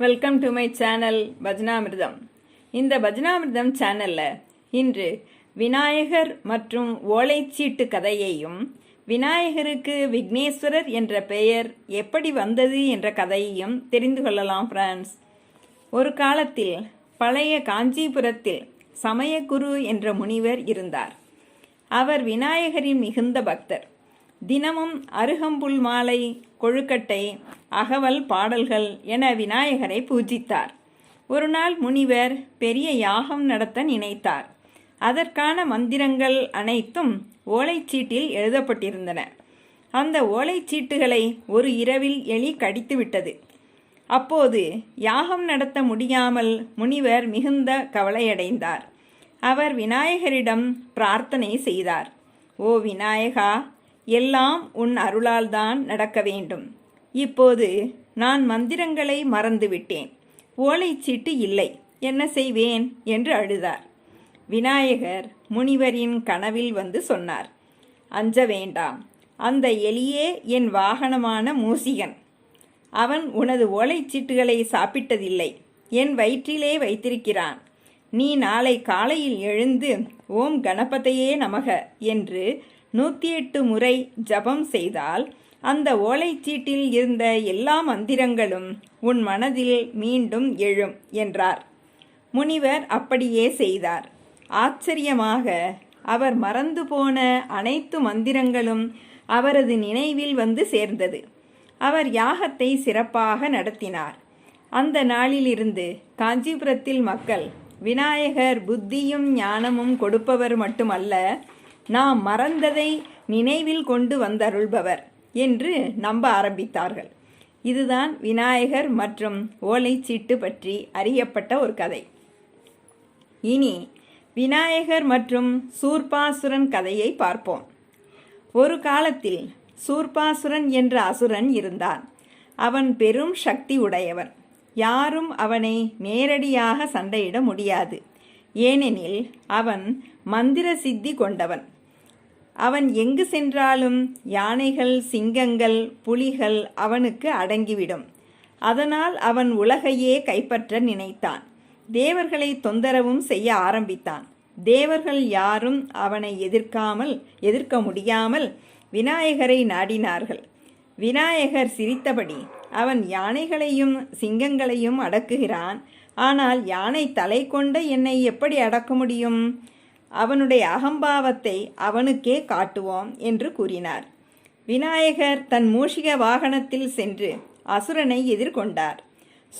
Welcome to my channel Bhajanamritham இந்த பஜனாமிர்தம் சேனலில் இன்று விநாயகர் மற்றும் ஓலைச்சீட்டு கதையையும் விநாயகருக்கு விக்னேஸ்வரர் என்ற பெயர் எப்படி வந்தது என்ற கதையையும் தெரிந்து கொள்ளலாம் ஃப்ரான்ஸ் ஒரு காலத்தில் பழைய காஞ்சிபுரத்தில் சமயகுரு என்ற முனிவர் இருந்தார். அவர் விநாயகரின் மிகுந்த பக்தர். தினமும் அருகம்புல் மாலை கொழுக்கட்டை அகவல் பாடல்கள் என விநாயகரை பூஜித்தார். ஒரு நாள் முனிவர் பெரிய யாகம் நடத்த நினைத்தார். அதற்கான மந்திரங்கள் அனைத்தும் ஓலைச்சீட்டில் எழுதப்பட்டிருந்தன. அந்த ஓலைச்சீட்டுகளை ஒரு இரவில் எலி கடித்துவிட்டது. அப்போது யாகம் நடத்த முடியாமல் முனிவர் மிகுந்த கவலையடைந்தார். அவர் விநாயகரிடம் பிரார்த்தனை செய்தார். ஓ விநாயகா எல்லாம் உன் அருளால்தான் நடக்க வேண்டும். இப்போது நான் மந்திரங்களை மறந்துவிட்டேன். ஓலைச்சீட்டு இல்லை. என்ன செய்வேன்? என்று அழுதார். விநாயகர் முனிவரின் கனவில் வந்து சொன்னார். அஞ்ச வேண்டாம். அந்த எலியே என் வாகனமான மூசிகன். அவன் உனது ஓலைச்சீட்டுகளை சாப்பிட்டதில்லை. என் வயிற்றிலே வைத்திருக்கிறான். நீ நாளை காலையில் எழுந்து ஓம் கணபதையே நமக என்று நூற்றி எட்டு முறை ஜபம் செய்தால் அந்த ஓலைச்சீட்டில் இருந்த எல்லா மந்திரங்களும் உன் மனதில் மீண்டும் எழும் என்றார். முனிவர் அப்படியே செய்தார். ஆச்சரியமாக அவர் மறந்து போன அனைத்து மந்திரங்களும் அவரது நினைவில் வந்து சேர்ந்தது. அவர் யாகத்தை சிறப்பாக நடத்தினார். அந்த நாளிலிருந்து காஞ்சிபுரத்தில் மக்கள் விநாயகர் புத்தியும் ஞானமும் கொடுப்பவர் மட்டுமல்ல நாம் மறந்ததை நினைவில் கொண்டு வந்தருள்பவர் என்று நம்ப ஆரம்பித்தார்கள். இதுதான் விநாயகர் மற்றும் ஓலைச்சீட்டு பற்றி அறியப்பட்ட ஒரு கதை. இனி விநாயகர் மற்றும் சூர்பாசுரன் கதையை பார்ப்போம். ஒரு காலத்தில் சூர்பாசுரன் என்ற அசுரன் இருந்தான். அவன் பெரும் சக்தி உடையவன். யாரும் அவனை நேரடியாக சண்டையிட முடியாது. ஏனெனில் அவன் மந்திர சித்தி கொண்டவன். அவன் எங்கு சென்றாலும் யானைகள் சிங்கங்கள் புலிகள் அவனுக்கு அடங்கிவிடும். அதனால் அவன் உலகையே கைப்பற்ற நினைத்தான். தேவர்களை தொந்தரவும் செய்ய ஆரம்பித்தான். தேவர்கள் யாரும் அவனை எதிர்க்காமல் எதிர்க்க முடியாமல் விநாயகரை நாடினார்கள். விநாயகர் சிரித்தபடி அவன் யானைகளையும் சிங்கங்களையும் அடக்குகிறான். ஆனால் யானை தலை கொண்ட என்னை எப்படி அடக்க முடியும்? அவனுடைய அகம்பாவத்தை அவனுக்கே காட்டுவோம் என்று கூறினார். விநாயகர் தன் மூஷிக வாகனத்தில் சென்று அசுரனை எதிர்கொண்டார்.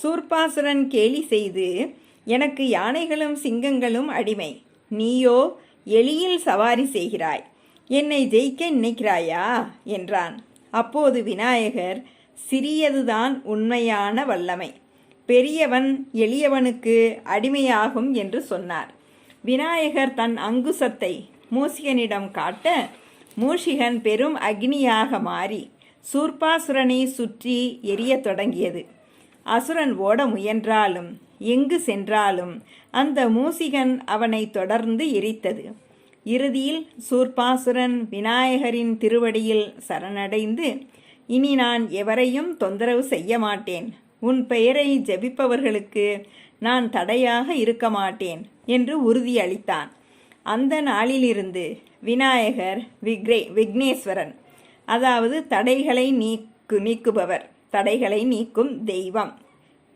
சூர்பாசுரன் கேலி செய்து எனக்கு யானைகளும் சிங்கங்களும் அடிமை. நீயோ எளியில் சவாரி செய்கிறாய். என்னை ஜெயிக்க நினைக்கிறாயா? என்றான். அப்போது விநாயகர் சிறியதுதான் உண்மையான வல்லமை. பெரியவன் எளியவனுக்கு அடிமையாகும் என்று சொன்னார். விநாயகர் தன் அங்குசத்தை மூசிகனிடம் காட்ட மூஷிகன் பெரும் அக்னியாக மாறி சூர்பாசுரனை சுற்றி எரிய தொடங்கியது. அசுரன் ஓட முயன்றாலும் எங்கு சென்றாலும் அந்த மூசிகன் அவனை தொடர்ந்து எரித்தது. இறுதியில் சூர்பாசுரன் விநாயகரின் திருவடியில் சரணடைந்து இனி நான் எவரையும் தொந்தரவு செய்ய மாட்டேன். உன் பெயரை ஜெபிப்பவர்களுக்கு நான் தடையாக இருக்க மாட்டேன் என்று உறுதியளித்தான். அந்த நாளிலிருந்து விநாயகர் விக்ரே விக்னேஸ்வரன் அதாவது தடைகளை நீக்கு நீக்குபவர் தடைகளை நீக்கும் தெய்வம்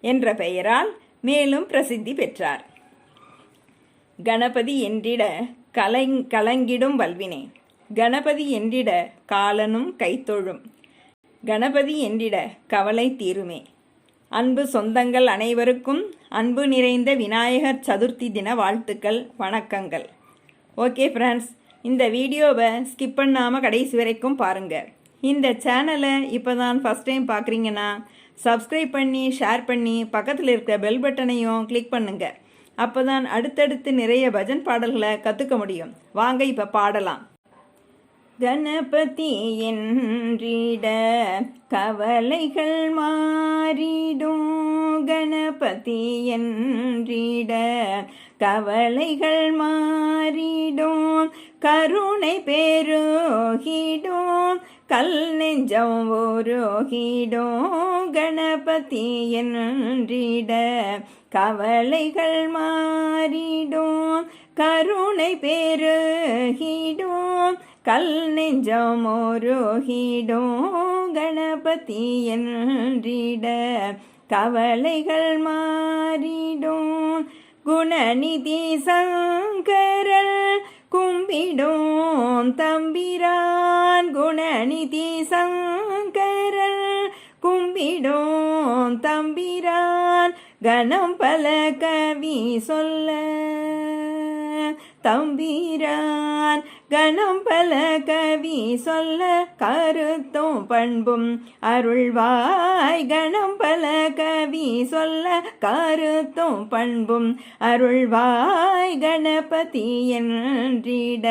என்ற பெயரால் மேலும் பிரசித்தி பெற்றார். கணபதி என்றிட கலங் கலங்கிடும் வல்வினே கணபதி என்றிட காலனும் கைத்தொழும் கணபதி என்றிட கவலை தீருமே அன்பு சொந்தங்கள் அனைவருக்கும் அன்பு நிறைந்த விநாயகர் சதுர்த்தி தின வாழ்த்துக்கள் வணக்கங்கள். ஓகே ஃப்ரெண்ட்ஸ் இந்த வீடியோவை ஸ்கிப் பண்ணாமல் கடைசி வரைக்கும் பாருங்கள் இந்த சேனலை இப்போ தான் ஃபஸ்ட் டைம் பார்க்குறீங்கன்னா சப்ஸ்கிரைப் பண்ணி ஷேர் பண்ணி பக்கத்தில் இருக்க பெல் பட்டனையும் கிளிக் பண்ணுங்கள் அப்போ தான் அடுத்தடுத்து நிறைய பஜன் பாடல்களை கற்றுக்க முடியும். வாங்க இப்போ பாடலாம். கணபதி என்றிட கவலைகள் மாறிடும். கணபதி என்றிட கவலைகள் மாறிடும். கருணை பெருகிடும். கல் நெஞ்சம் உருகிடும். கணபதி என்றிட கவலைகள் மாறிடும். கருணை பெருகிடும். கல் நெஞ்சம் கணபதி என்றிட கவலைகள் மாறிடும். குணநிதி சங்கரல் கும்பிடும் தம்பிரான் குணநிதி சங்கரல் கும்பிடும் தம்பிரான் கணம் பல கவி சொல்ல தம்பிரான் கணம் பல கவி சொல்ல கருத்தும் பண்பும். அருள்வாய் கணம் பல கவி சொல்ல கருத்தும் பண்பும். அருள்வாய் கணபதி என்றிட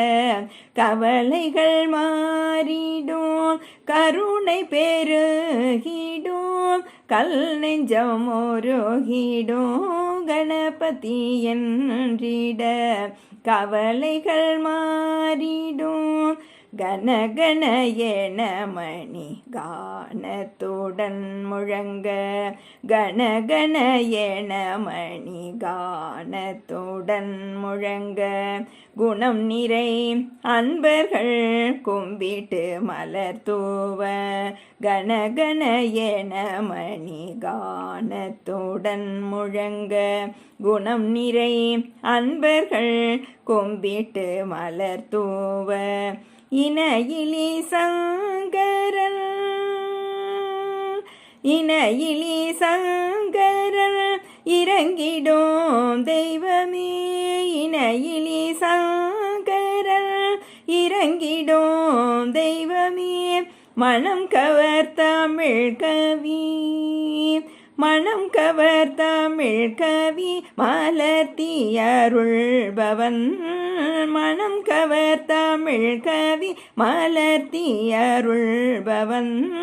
கவலைகள் மாறிடும். கருணை பெருகிடும். கல் நெஞ்சம் ஒருகிடும் கணபதி என்றிட கவலைகள் மாறிடும். கனகன என மணி கானத்துடன் முழங்க. கனகன என மணி கானத்துடன் முழங்க. குணம் நிறை அன்பர்கள் கும்பிட்டு மலர் தூவ. கனகன என மணி கானத்துடன் முழங்க. குணம் நிறை அன்பர்கள் கும்பிட்டு மலர் தூவ. இணையிலி சங்கரன் இணையிலி சங்கரன் இறங்கிடும் தெய்வமே. இணையிலி சங்கரன் இறங்கிடும் தெய்வமே. மனம் கவர் தமிழ் கவி மனம் கவர் தமிழ் கவி மலர்த்தி அருள்பவன் மனம் கவர் தமிழ் கவி மலர்த்தி அருள்பவன்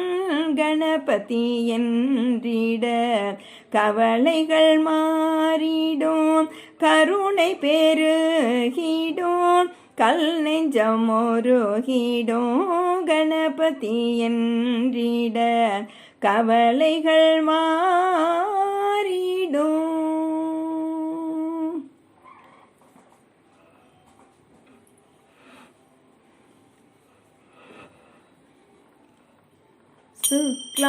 கணபதி என்றிட கவலைகள் மாறிடும் கருணை பெருகிடும் கல் நெஞ்சம் ஒருகிடும் கணபதி என்றிட கவலைகள் மாறிடும்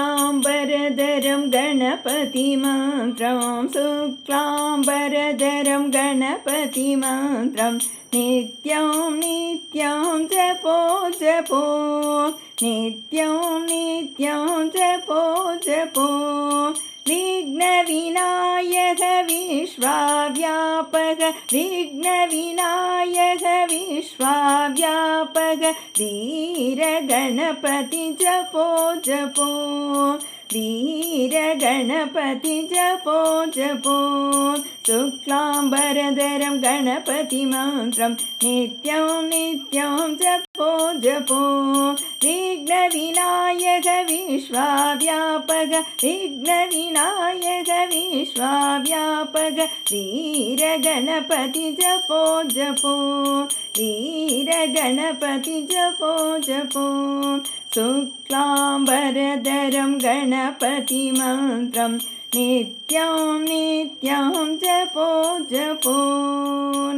शुक्लाम्बरधरं गणपतिमन्त्रं शुक्लाम्बरधरं गणपतिमन्त्रं नित्यं नित्यं जपो जपो। नित्यं नित्यं जपो जपो। विघ्नविनायक विश्वाव्यापक विघ्नविनायक विश्वाव्यापक। वीरगणपति जपो जपो वीरगणपति जपो जपो। शुक्लाम्बरधरं गणपतिमन्त्रं नित्यं नित्यं जपो जपो। विघ्नविनायक विश्वाव्यापक विघ्नविनायक विश्वाव्यापक। वीरगणपति जपो जपो। वीरगणपति जपो जपो शुक्लाम्बरधरं गणपतिमन्त्रं नित्यं नित्यं जपो जपो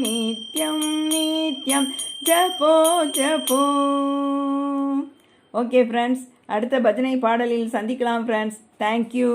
नित्यं नित्यं ஜப்போ ஜப்போ ஓகே ஃப்ரெண்ட்ஸ் அடுத்த பஜனை பாடலில் சந்திக்கலாம் ஃப்ரெண்ட்ஸ் தேங்க்யூ